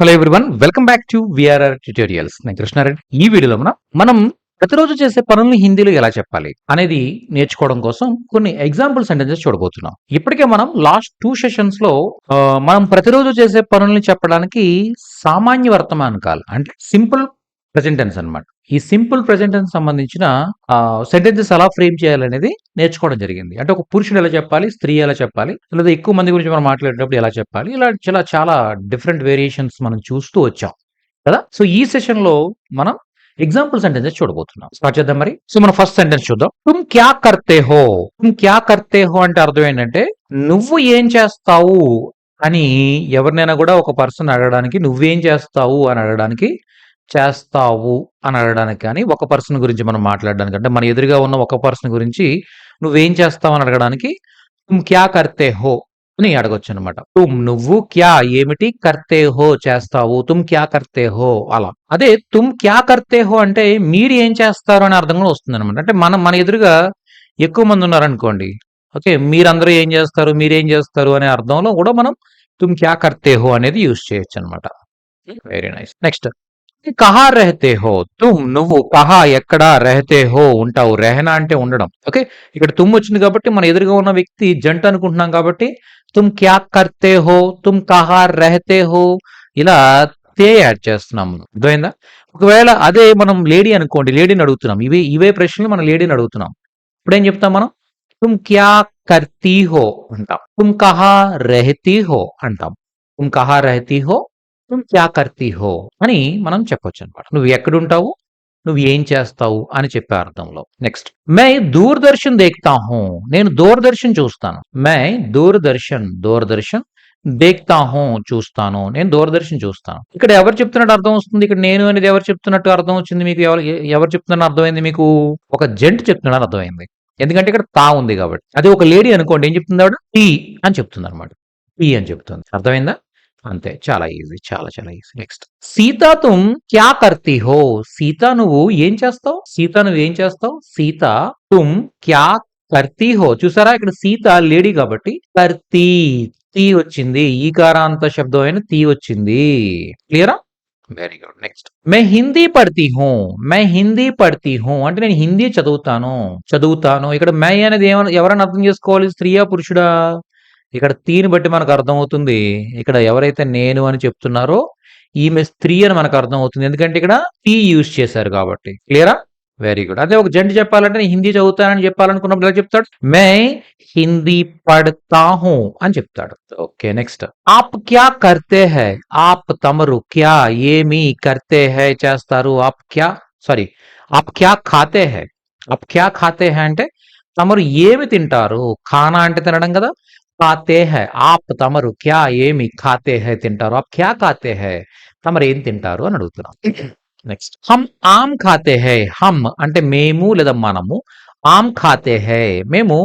Hello everyone welcome back to VRR tutorials నేను కృష్ణారెడ్డి. ఈ వీడియోలో మనం మనం ప్రతిరోజు చేసే పనుల్ని హిందీలో ఎలా చెప్పాలి అనేది నేర్చుకోవడం కోసం కొన్ని ఎగ్జాంపుల్ సెంటెన్సెస్ చూడబోతున్నాం. ఇప్పటికే మనం లాస్ట్ టూ సెషన్స్లో మనం ప్రతిరోజు చేసే పనుల్ని చెప్పడానికి సామాన్య వర్తమానకాలు అంటే సింపుల్ ప్రజెంటెన్స్ అనమాట అన్నమాట. ఈ సింపుల్ ప్రెజెంట్ సంబంధించిన సెంటెన్సెస్ ఎలా ఫ్రేమ్ చేయాలనేది నేర్చుకోవడం జరిగింది. అంటే ఒక పురుషుడు ఎలా చెప్పాలి స్త్రీ ఎలా చెప్పాలి లేదా ఎక్కువ మంది గురించి మనం మాట్లాడేటప్పుడు ఎలా చెప్పాలి ఇలా చాలా చాలా డిఫరెంట్ వేరియేషన్స్ మనం చూస్తూ వచ్చాం. కదా? సో ఈ సెషన్లో మనం ఎగ్జాంపుల్ సెంటెన్సెస్ చూడబోతున్నాం. స్టార్ట్ చేద్దాం మరి. సో మనం ఫస్ట్ సెంటెన్స్ చూద్దాం. తుమ్ క్యా కర్తే హో? తుమ్ క్యా కర్తే హో అంటే అర్థం ఏంటంటే నువ్వు ఏం చేస్తావు అని ఎవరినైనా కూడా ఒక పర్సన్ అడగడానికి నువ్వేం చేస్తావు అని అడగడానికి చేస్తావు అని అడగడానికి కానీ ఒక పర్సన్ గురించి మనం మాట్లాడడానికి అంటే మన ఎదురుగా ఉన్న ఒక పర్సన్ గురించి నువ్వేం చేస్తావు అని అడగడానికి తుమ్ క్యా కర్తే హో? అని అడగొచ్చు అనమాట తుమ్ నువ్వు క్యా? ఏమిటి కర్తే హో చేస్తావు? తుమ్ క్యా కర్తే హో? అలా. అదే తుమ్ క్యా కర్తే హో? అంటే మీరు ఏం చేస్తారు అనే అర్థం కూడా వస్తుంది అనమాట అంటే మనం మన ఎదురుగా ఎక్కువ మంది ఉన్నారనుకోండి ఓకే మీరందరూ ఏం చేస్తారు? మీరేం చేస్తారు? అనే అర్థంలో కూడా మనం తుమ్ క్యా కర్తే హో? అనేది యూజ్ చేయొచ్చు అనమాట వెరీ నైస్ నెక్స్ట్ కహా రహతే హో తుమ్ నువ్వు కహా ఎక్కడ రహతే హో ఉంటావు రెహనా అంటే ఉండడం ఓకే ఇక్కడ తుమ్ వచ్చింది కాబట్టి మన ఎదురుగా ఉన్న వ్యక్తి జంట అనుకుంటున్నాం కాబట్టి తుమ్ క్యా కర్తే హో తుమ్ కహా రహతే హో ఇలా తే యాడ్ చేస్తున్నాం అర్థమైందా ఒకవేళ అదే మనం లేడీ అనుకోండి లేడీని అడుగుతున్నాం ఇవే ఇవే ప్రశ్నలు మనం లేడీని అడుగుతున్నాం ఇప్పుడు ఏం చెప్తాం మనం తుమ్ క్యా కర్తీ హో అంటాం తుమ్ కహా రహతీ హో అంటాం తుమ్ కహా రహతీ హో తుమ్ క్యా కర్తి హో అని మనం చెప్పొచ్చు అనమాట నువ్వు ఎక్కడుంటావు? నువ్వు ఏం చేస్తావు? అని చెప్పే అర్థంలో. నెక్స్ట్ మై దూరదర్శన్ దేక్తా హూ నేను దూరదర్శన్ చూస్తాను. మై దూరదర్శన్ దూరదర్శన్ దేక్తా హూ చూస్తాను. నేను దూరదర్శన్ చూస్తాను. ఇక్కడ ఎవరు చెప్తున్నట్టు అర్థం వస్తుంది? ఇక్కడ నేను అనేది ఎవరు చెప్తున్నట్టు అర్థం వచ్చింది మీకు? ఎవరు ఎవరు చెప్తున్న అర్థమైంది మీకు? ఒక జెంట్ చెప్తున్నాడు అర్థమైంది. ఎందుకంటే ఇక్కడ తా ఉంది కాబట్టి. అది ఒక లేడీ అనుకోండి. ఏం చెప్తుంది ఆవిడ? టీ అని చెప్తుంది అనమాట టీ అని చెప్తుంది. అర్థమైందా? అంతే. చాలా ఈజీ చాలా చాలా ఈజీ. నెక్స్ట్. సీత తుమ్ క్యా కర్తీ హో? సీత నువ్వు ఏం చేస్తావు? సీత నువ్వు ఏం చేస్తావు? సీత తుమ్ క్యా కర్తీ హో? చూసారా? ఇక్కడ సీత లేడీ కాబట్టి కర్తీ తీ వచ్చింది. ఈకారాంత శబ్దం అయిన తీ వచ్చింది. క్లియరా? Very good. నెక్స్ట్. మే హిందీ పడతీ హూ. మే హిందీ పడతీ హూ. అంటే నేను హిందీ చదువుతాను. చదువుతాను. ఇక్కడ మే అనేది ఏమన్నా ఎవరైనా అర్థం చేసుకోవాలి? స్త్రీయా పురుషుడా? ఇక్కడ తీని బట్టి మనకు అర్థమవుతుంది ఇక్కడ ఎవరైతే నేను అని చెప్తున్నారో ఈమె స్త్రీ అని మనకు అర్థమవుతుంది. ఎందుకంటే ఇక్కడ టీ యూజ్ చేశారు కాబట్టి. క్లియరా? వెరీ గుడ్ అదే ఒక జంట చెప్పాలంటే నేను హిందీ చదువుతానని చెప్పాలనుకున్నప్పుడు ఎలా చెప్తాడు? మే హిందీ పడతా హూ అని చెప్తాడు. ఓకే నెక్స్ట్ ఆప్ క్యా కర్తే హై? ఆప్ తమరు క్యా ఏమి కర్తే హై చేస్తారు? ఆప్ క్యా సారీ ఆప్ క్యా ఖాతే హై? ఆప్ క్యా ఖాతే హై అంటే తమరు ఏమి తింటారు? ఖానా అంటే తినడం కదా. కాతే హై ఆప్ తమరు క్యా ఏమి ఖాతే హై తింటారు ఆప్ క్యా ఖాతే హై తమరు ఏం తింటారు అని అడుగుతున్నాం నెక్స్ట్ హమ్ ఆమ్ ఖాతే హై హమ్ అంటే మేము లేదా మనము ఆమ్ ఖాతే హై మేము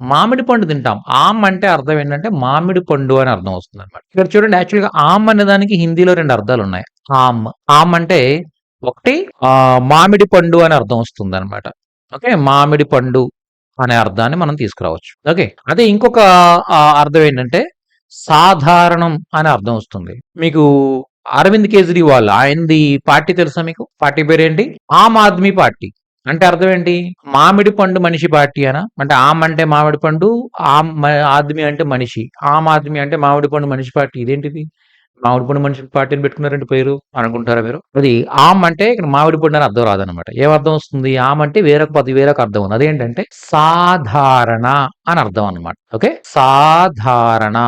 మామిడి పండు తింటాం ఆమ్ అంటే అర్థం ఏంటంటే మామిడి పండు అని అర్థం వస్తుంది అనమాట ఇక్కడ చూడండి యాక్చువల్గా ఆమ్ అనే దానికి హిందీలో రెండు అర్థాలు ఉన్నాయి ఆమ్ ఆమ్ అంటే ఒకటి మామిడి పండు అని అర్థం వస్తుంది అనమాట ఓకే మామిడి పండు అనే అర్థాన్ని మనం తీసుకురావచ్చు. ఓకే. అదే ఇంకొక అర్థం ఏంటంటే సాధారణం అనే అర్థం వస్తుంది. మీకు అరవింద్ కేజ్రీవాల్ ఆయనది పార్టీ తెలుసా మీకు? పార్టీ పేరేంటి? ఆమ్ ఆద్మీ పార్టీ. అంటే అర్థం ఏంటి? మామిడి పండు మనిషి పార్టీ అనా? అంటే ఆమ్ అంటే మామిడి పండు ఆమ్ ఆద్మీ అంటే మనిషి. ఆమ్ ఆద్మీ అంటే మామిడి పండు మనిషి పార్టీ. ఇదేంటిది? మామిడిపండు మనిషి పార్టీని పెట్టుకున్నారంటే పేరు అనుకుంటారా మీరు? అది ఆమ్ అంటే ఇక్కడ మామిడిపండు అని అర్థం రాదనమాట ఏం అర్థం వస్తుంది? ఆమ్ అంటే వేరొక పది వేరొక అర్థం ఉంది. అదేంటంటే సాధారణ అని అర్థం అనమాట ఓకే? సాధారణ.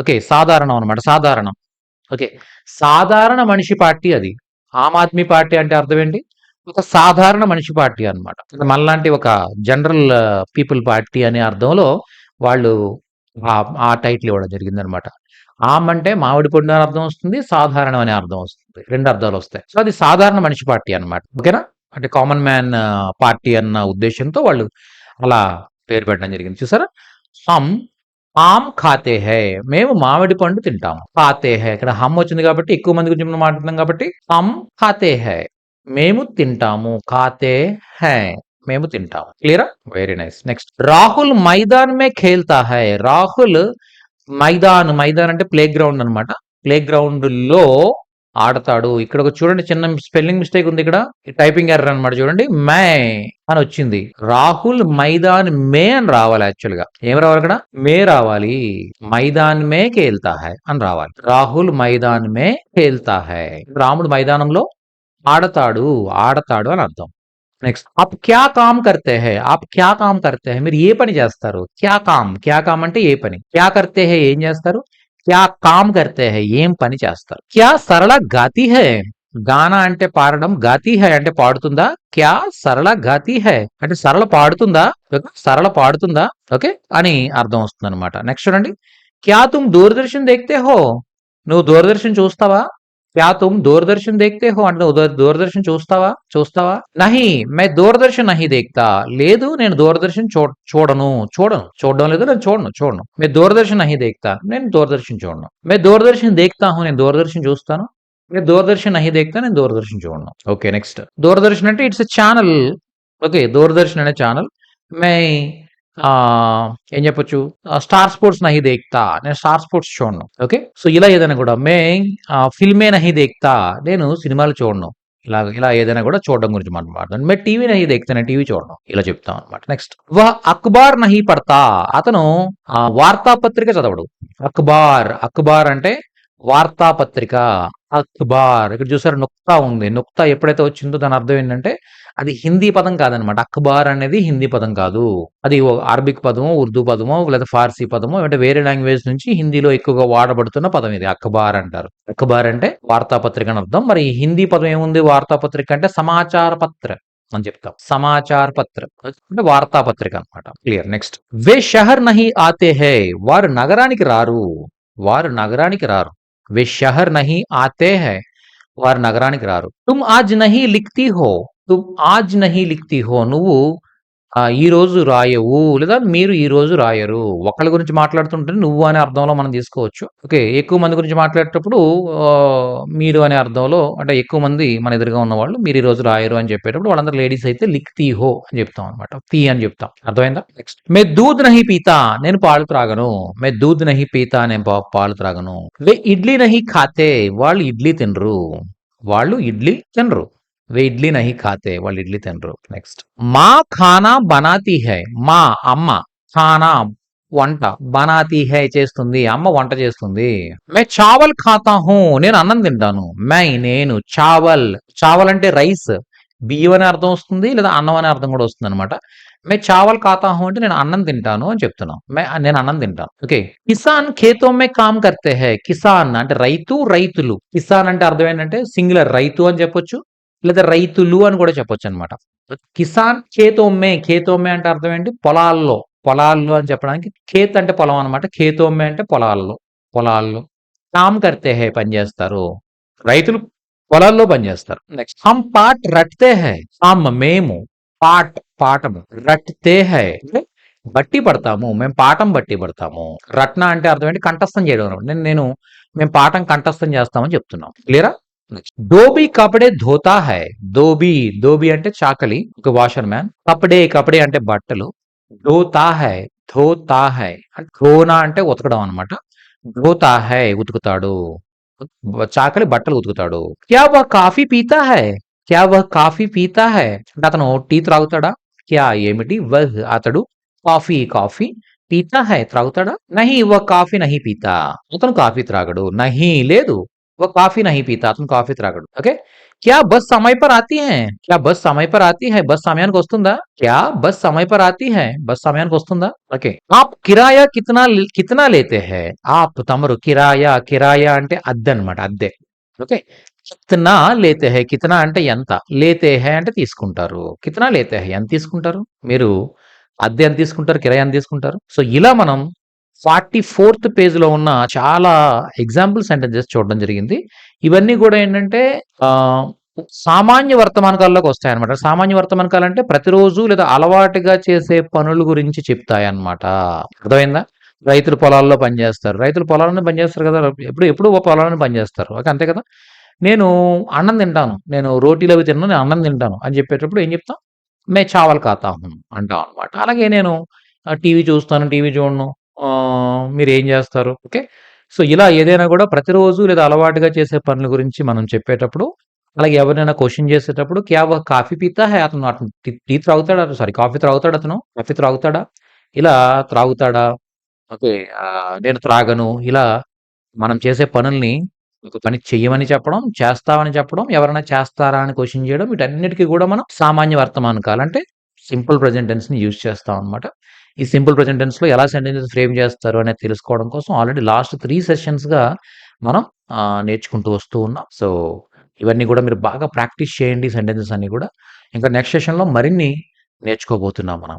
ఓకే సాధారణం అనమాట సాధారణం. ఓకే సాధారణ మనిషి పార్టీ అది. ఆమ్ ఆద్మీ పార్టీ అంటే అర్థం ఏంటి? ఒక సాధారణ మనిషి పార్టీ అనమాట మనలాంటి ఒక జనరల్ పీపుల్ పార్టీ అనే అర్థంలో వాళ్ళు ఆ- ఆ టైటిల్ ఇవ్వడం జరిగింది అనమాట ఆమ్ అంటే మామిడి పండు అని అర్థం వస్తుంది సాధారణం అనే అర్థం వస్తుంది. రెండు అర్థాలు వస్తాయి. సో అది సాధారణ మనిషి పార్టీ అన్నమాట. ఓకేనా? అంటే కామన్ మ్యాన్ పార్టీ అన్న ఉద్దేశంతో వాళ్ళు అలా పేరు పెట్టడం జరిగింది. చూసారా? హమ్ ఆమ్ ఖాతే హై. మేము మామిడి పండు తింటాము. ఖాతే హై. ఇక్కడ హమ్ వచ్చింది కాబట్టి ఎక్కువ మంది గురించి మాట్లాడుతున్నాం కాబట్టి హమ్ ఖాతే హై. మేము తింటాము. ఖాతే హై. మేము తింటాము. క్లియరా? Very nice. నెక్స్ట్. రాహుల్ మైదాన్ మే ఖేల్తా హై. రాహుల్ మైదాన్ మైదాన్ అంటే ప్లే గ్రౌండ్ అనమాట ప్లే గ్రౌండ్లో ఆడతాడు. ఇక్కడ ఒక చూడండి చిన్న స్పెల్లింగ్ మిస్టేక్ ఉంది ఇక్కడ. టైపింగ్ ఎర్ర అన్నమాట చూడండి. మే అని వచ్చింది. రాహుల్ మైదాన్ మే అని రావాలి యాక్చువల్గా ఏం రావాలి ఇక్కడ మే రావాలి. మైదాన్ మే కేల్తా హై అని రావాలి. రాహుల్ మైదాన్ మే కేల్తా హై. రాముడు మైదానంలో ఆడతాడు ఆడతాడు అని అర్థం. నెక్స్ట్ ఆప్ క్యా కామ్ కర్తే హే అప్ క్యా కామ్ కర్తే హే మీరు ఏ పని చేస్తారు? క్యా కామ్? క్యా కామ్ అంటే ఏ పని? క్యా కర్తే హే? ఏం చేస్తారు? క్యా కామ్ కర్తే హే? ఏం పని చేస్తారు? క్యా సరళ గాతి హై? గానా అంటే పాడడం గాతి హై అంటే పాడుతుందా? క్యా సరళ గాతి హై? అంటే సరళ పాడుతుందా? సరళ పాడుతుందా? ఓకే? అని అర్థం వస్తుంది అనమాట నెక్స్ట్ చూడండి. క్యా తుమ్ దూరదర్శన్ దేక్తే హో? నువ్వు దూరదర్శన్ చూస్తావా? క్యా తుమ్ దూరదర్శన్ దేఖతే హో అంటే దూరదర్శన్ చూస్తావా? చూస్తావా? నహి మే దూరదర్శన్ నహి దేఖతా లేదు నేను దూరదర్శన్ చూ చూడను. చూడను. చూడడం లేదు నేను చూడను. చూడను. మే దూరదర్శన్ నహి దేఖతా నేను దూరదర్శన్ చూడను. మే దూరదర్శన్ దేఖతా హూ నేను దూరదర్శన్ చూస్తాను. మే దూరదర్శన్ నహి దేఖతా నేను దూరదర్శన్ చూడను. Okay next. దూరదర్శన్ అంటే it's a channel. Okay Doordarshan అనే ఛానల్. మే ఏం చెప్పొచ్చు? ఆ, స్టార్ స్పోర్ట్స్ నహి దేక్తా నేను స్టార్ స్పోర్ట్స్ చూడను. ఓకే? సో ఇలా ఏదైనా కూడా మే ఆ, ఫిల్మే నహి దేక్తా నేను సినిమాలు చూడను. ఇలా ఇలా ఏదైనా కూడా చూడడం గురించి మాట్లాడతాను. మే టీవీ నహి దేక్తా నేను టీవీ చూడను. ఇలా చెప్తాం అనమాట నెక్స్ట్ వహ్ అక్బార్ నహి పడతా. అతను వార్తాపత్రిక చదవడు. అక్బార్ అక్బార్ అంటే వార్తాపత్రిక అక్బార్ ఇక్కడ చూసారు నుక్తా ఉంది. నుక్తా ఎప్పుడైతే వచ్చిందో దాని అర్థం ఏంటంటే అది హిందీ పదం కాదనమాట. అక్బార్ అనేది హిందీ పదం కాదు. అది ఓ అరబిక్ పదమో ఉర్దూ పదమో లేదా ఫార్సీ పదమో అంటే వేరే లాంగ్వేజ్ నుంచి హిందీలో ఎక్కువగా వాడబడుతున్న పదం ఇది అక్బార్ అంటారు. అక్బార్ అంటే వార్తాపత్రిక అని అర్థం. మరి హిందీ పదం ఏముంది? వార్తాపత్రిక అంటే సమాచార పత్ర అని చెప్తాం. సమాచార పత్ర. అంటే వార్తాపత్రిక అన్నమాట. క్లియర్. నెక్స్ట్. వే షహర్ నహి ఆతే హే. వారు నగరానికి రారు. వారు నగరానికి రారు. వే షహర్ నహి ఆతే హై వారు నగరానికి రారు తుమ్ ఆజ్ నహి లిఖ్తీ హో తుమ్ ఆజ్ నహి లిఖ్తీ హో నువ్వు ఈరోజు ఈ రోజు రాయవు లేదా మీరు ఈ రోజు రాయరు? ఒకళ్ళ గురించి మాట్లాడుతుంటే నువ్వు అనే అర్థంలో మనం తీసుకోవచ్చు. ఓకే ఎక్కువ మంది గురించి మాట్లాడేటప్పుడు మీరు అనే అర్థంలో అంటే ఎక్కువ మంది మన ఎదురుగా ఉన్న వాళ్ళు మీరు ఈ రోజు రాయరు అని చెప్పేటప్పుడు వాళ్ళందరూ లేడీస్ అయితే లిక్ తీ హో అని చెప్తాం అనమాట తీ అని చెప్తాం. అర్థమైందా? నెక్స్ట్ మే దూద్ నహి పీతా నేను పాలు త్రాగను. మే దూద్ నహి పీతా నేను పా- పాలు త్రాగను. వే ఇడ్లీ నహి ఖాతే వాళ్ళు ఇడ్లీ తినరు. వాళ్ళు ఇడ్లీ తినరు. వే ఇడ్లీ నహి ఖాతే వాళ్ళు ఇడ్లీ తినరు నెక్స్ట్ మా ఖానా బనాతి హై మా అమ్మ ఖానా వంట బనాతి హై చేస్తుంది అమ్మ వంట చేస్తుంది। మే చావల్ ఖాతా హూ నేను అన్నం తింటాను। మై నేను చావల్ చావల్ అంటే రైస్ బియ్యం అనే అర్థం వస్తుంది లేదా అన్నం అనే అర్థం కూడా వస్తుంది అనమాట మే చావల్ ఖాతా హూ అంటే నేను అన్నం తింటాను అని చెప్తున్నాను మే నేను అన్నం తింటాను. ఓకే. కిసాన్ ఖేతో మే కామ్ కర్తే హై. కిసాన్ అంటే రైతు రైతులు. కిసాన్ అంటే అర్థం ఏంటంటే సింగులర్ రైతు అని చెప్పొచ్చు. లేదా రైతులు అని కూడా చెప్పొచ్చు అనమాట కిసాన్ ఖేతోమ్మే ఖేతోమ్మే అంటే అర్థం ఏంటి? పొలాల్లో. పొలాల్లో అని చెప్పడానికి ఖేత్ అంటే పొలం అనమాట ఖేతోమ్మే అంటే పొలాల్లో. పొలాల్లో. కామ్ కర్తే హే పని చేస్తారు. రైతులు పొలాల్లో పనిచేస్తారు నెక్స్ట్ హమ్ పాట్ రట్తే హై. హమ్ మేము పాట్ పాఠము రట్తే హై. అంటే? బట్టి పడతాము. మేము పాఠం బట్టి పడతాము. రట్న అంటే అర్థం ఏంటి? కంఠస్థం చేయడం. నేను నేను మేము పాఠం కంఠస్థం చేస్తామని చెప్తున్నాం. క్లియరా? డోబీ కపడే ధోతా హై దోబీ దోబీ అంటే చాకలి ఒక వాషర్ మ్యాన్ కపడే కపడే అంటే బట్టలు ధోతా హై ధోతా హై ధోనా అంటే ఉతకడం అనమాట ధోతా హై ఉతుకుతాడు చాకలి బట్టలు ఉతుకుతాడు క్యా వా కాఫీ పీతా హై క్యా వా కాఫీ పీతా హై అంటే అతను టీ త్రాగుతాడా క్యా ఏమిటి వహ్ అతడు కాఫీ కాఫీ పీతా హై త్రాగుతాడా నహి వహ్ కాఫీ నహి పీతా అతను కాఫీ త్రాగడు నహి లేదు वो काफी नहीं पीता అతను కాఫీ త్రాగడు ఓకే क्या बस समय पर आती है क्या बस समय पर आती है బస్ సమయానికి వస్తుందా क्या बस समय पर आती है బస్ సమయానికి వస్తుందా ఓకే आप किराया कितना कितना लेते हैं आप తమరు కిరాయా కిరాయా అంటే అద్దె అన్నమాట అద్దె ఓకే కితనా లేతే హై కితనా అంటే ఎంత లేతే హై అంటే తీసుకుంటారు కితనా లేతే హై ఎంత తీసుకుంటారు మీరు అద్దె ఎంత తీసుకుంటారు కిరాయి ఎంత తీసుకుంటారు సో ఇలా మనం ఫార్టీ ఫోర్త్ పేజ్లో ఉన్న చాలా ఎగ్జాంపుల్ సెంటెన్సెస్ చూడడం జరిగింది. ఇవన్నీ కూడా ఏంటంటే సామాన్య వర్తమానకాల్లోకి వస్తాయి అనమాట సామాన్య వర్తమానకాలు అంటే ప్రతిరోజు లేదా అలవాటుగా చేసే పనుల గురించి చెప్తాయన్నమాట. అర్థమైందా? రైతులు పొలాల్లో పనిచేస్తారు. రైతులు పొలాలను పనిచేస్తారు కదా? ఎప్పుడు ఎప్పుడు పొలాలను పనిచేస్తారు. ఓకే అంతే కదా? నేను అన్నం తింటాను. నేను రోటీలు అవి తిన్నాను నేను అన్నం తింటాను అని చెప్పేటప్పుడు ఏం చెప్తాం? మే చావల్ కాతా అంటాం అనమాట అలాగే నేను టీవీ చూస్తాను టీవీ చూడను. మీరు ఏం చేస్తారు ఓకే సో, ఇలా ఏదైనా కూడా ప్రతిరోజు లేదా అలవాటుగా చేసే పనుల గురించి మనం చెప్పేటప్పుడు, అలాగే ఎవరైనా క్వశ్చన్ చేసేటప్పుడు క్యాబ్ కాఫీ పీతా హే అతను అతను టీ త్రాగుతాడా? సారీ కాఫీ త్రాగుతాడు అతను? కాఫీ త్రాగుతాడా? ఇలా త్రాగుతాడా? ఓకే. నేను త్రాగను. ఇలా మనం చేసే పనుల్ని ఒక పని చెయ్యమని చెప్పడం, చేస్తామని చెప్పడం, ఎవరైనా చేస్తారా అని క్వశ్చన్ చేయడం వీటన్నిటికీ కూడా మనం సామాన్య వర్తమానకాలు అంటే సింపుల్ ప్రజెంటెన్స్ని యూజ్ యూజ్ చేస్తామనమాట. ఈ సింపుల్ ప్రెజెంట్ టెన్స్‌లో ఎలా సెంటెన్సెస్ ఫ్రేమ్ చేస్తారు అనేది తెలుసుకోవడం కోసం ఆల్రెడీ లాస్ట్ త్రీ సెషన్స్‌గా మనం నేర్చుకుంటూ వస్తూ ఉన్నాం. సో, ఇవన్నీ కూడా మీరు బాగా ప్రాక్టీస్ చేయండి సెంటెన్సెస్ అన్నీ కూడా ఇంకా నెక్స్ట్ సెషన్‌లో మరిన్ని నేర్చుకోబోతున్నాం మనం.